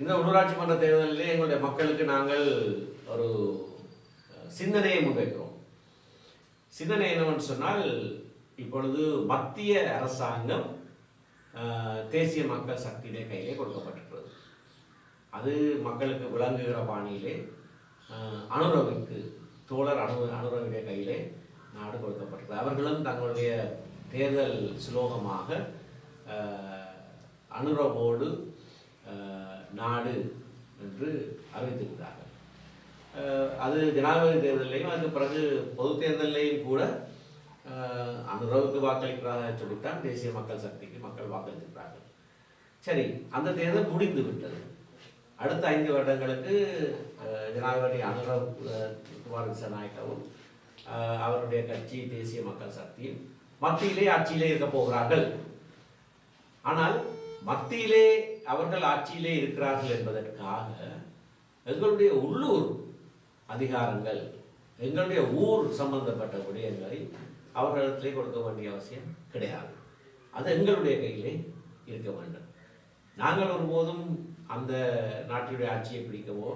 இந்த உள்ளூராட்சி மன்ற தேர்தலிலே எங்களுடைய மக்களுக்கு நாங்கள் ஒரு சிந்தனையை முன்வைக்கிறோம். சிந்தனை என்னவென்று சொன்னால் இப்பொழுது மத்திய அரசாங்கம் தேசிய மக்கள் சக்தியிலே கையிலே கொடுக்கப்பட்டிருக்கிறது. அது மக்களுக்கு விளங்குகிற பாணியிலே அனுரவிற்கு தோழர் அனு அனுரவிடைய கையிலே நாடு கொடுக்கப்பட்டிருக்கிறது. அவர்களும் தங்களுடைய தேர்தல் சுலோகமாக அனுரவோடு நாடு என்று அறிவித்திருக்கிறார்கள். அது ஜனாதிபதி தேர்தலையும் அதுக்கு பிறகு பொது தேர்தலையும் கூட அனுரவுக்கு வாக்களிக்கிறதாக சொல்லித்தான் தேசிய மக்கள் சக்திக்கு மக்கள் வாக்களித்திருக்கிறார்கள். சரி அந்த தேர்தல் முடிந்து விட்டது. அடுத்த ஐந்து வருடங்களுக்கு ஜனாதிபதி அனுரவ் குமார் திசாநாயக்கவும் அவருடைய கட்சி தேசிய மக்கள் சக்தியும் மத்தியிலே ஆட்சியிலே இருக்க போகிறார்கள். ஆனால் மத்தியிலே அவர்கள் ஆட்சியிலே இருக்கிறார்கள் என்பதற்காக எங்களுடைய உள்ளூர் அதிகாரங்கள் எங்களுடைய ஊர் சம்பந்தப்பட்ட விடயங்களை அவர்களிடத்திலே கொடுக்க வேண்டிய அவசியம் கிடையாது. அது எங்களுடைய கையிலே இருக்க வேண்டும். நாங்கள் ஒருபோதும் அந்த நாட்டினுடைய ஆட்சியை பிடிக்கவோ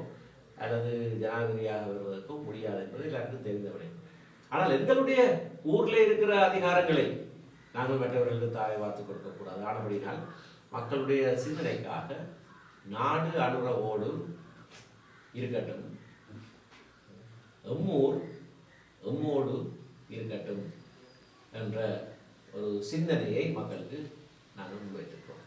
அல்லது ஜனாதிபதியாக வருவதற்கோ முடியாது என்பது எல்லாருக்கும் தெரிந்த விடயம். ஆனால் எங்களுடைய ஊரில் இருக்கிற அதிகாரங்களை நாங்கள் மற்றவர்களுக்கு தாரை பார்த்து கொடுக்கக்கூடாது. ஆனபடினால் மக்களுடைய சிந்தனைக்காக நாடு அனுரவோடு இருக்கட்டும். எம்மூர் எம்மோடு இருக்கட்டும் என்ற ஒரு சிந்தனையை மக்களுக்கு நாங்கள் முன்வைத்திருக்கிறோம்.